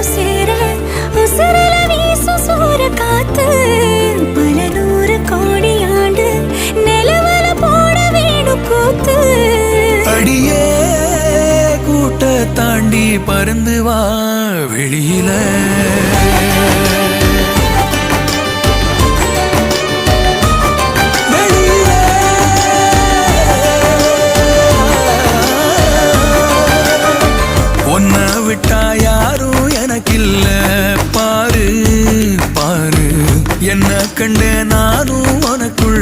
உசிர உசிரல வீசு சூற காத்து. பல நூறு கோடி ஆண்டு நிலவல போட வேணும் தாண்டி பருந்து வா வெளியில. இல்ல பாரு பாரு. என்ன கண்ட நானும் உனக்குள்